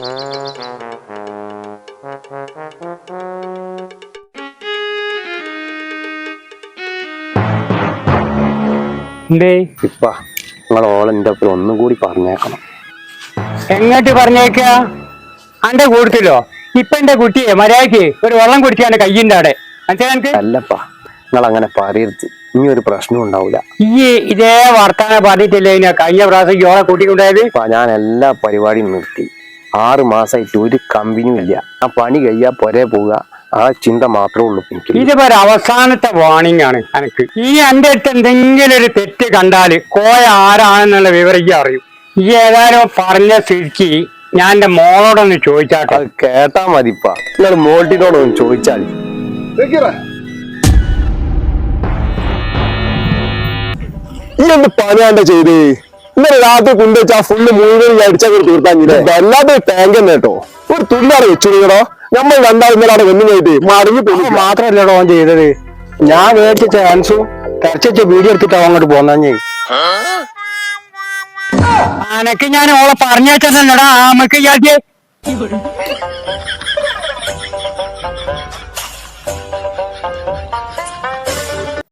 എന്തേ? ഇപ്പ നിങ്ങൾ ഓളെന്റെ ഒപ്പം ഒന്നും കൂടി പറഞ്ഞേക്കണം. എങ്ങോട്ട് പറഞ്ഞേക്ക? അന്റെ കൂട്ടത്തിലോ? ഇപ്പൊ എന്റെ കുട്ടിയെ മര്യാദയ്ക്ക് ഒരു വെള്ളം കുടിക്കാൻ എന്റെ കയ്യിന്റെ അവിടെ. അല്ലപ്പാ നിങ്ങൾ അങ്ങനെ പറയരുത്. ഇനി ഒരു പ്രശ്നം ഉണ്ടാവില്ല ഈ ഇതേ വർത്താനം പറഞ്ഞിട്ടില്ലേ കഴിഞ്ഞ പ്രാവശ്യം യോളെ കൂട്ടിക്കൊണ്ടായത് ഇപ്പൊ ഞാൻ എല്ലാ പരിപാടിയും നിർത്തി. ആറ് മാസമായിട്ട് ഒരു കമ്പനിയും ഇല്ല. ആ പണി കഴിയാ പൊരേ പോവുക. ആ ചിന്ത മാത്രമേ ഉള്ളൂ എനിക്ക്. ഇത് ഒരു അവസാനത്തെ വാണിംഗ് ആണ് എനിക്ക് ഈ എന്റെ അടുത്ത് എന്തെങ്കിലും ഒരു തെറ്റ് കണ്ടാൽ കോയ ആരാണെന്നുള്ള വിവരം ഈ അറിയും. ഈ ഏതായാലും പറഞ്ഞ സ്ഥിതിക്ക് ഞാൻ എന്റെ മോളോടൊന്ന് ചോദിച്ചാൽ അത് കേട്ടാ മതിപ്പാ. നിങ്ങൾ മോൾട്ടിനോടൊന്ന് ചോദിച്ചാൽ ഈ എന്ത് പണിയാണ്ട ചെയ്ത്. ഇന്നലെ രാത്രി കൊണ്ടുവച്ച ആ ഫുള്ള് മുഴുവൻ അടിച്ചാൽ തീർത്താൻ വല്ലാതെ ടാങ്ക് തന്നെ കേട്ടോ. ഒരു തുള്ളാറ് വെച്ചുടോ നമ്മൾ രണ്ടാളും വെന്നുമായിട്ട് മറിഞ്ഞു പോയി. മാത്രല്ലടോ ഓൻ ചെയ്തത്. ഞാൻ മേടിച്ച ചാൻസും തെരച്ച വീഡിയോ എടുത്തിട്ടാ അങ്ങോട്ട് പോന്നെ അനക്ക് ഞാൻ ഓളെ പറഞ്ഞേച്ചല്ലടാ ആമക്ക് ഇയാൾക്ക്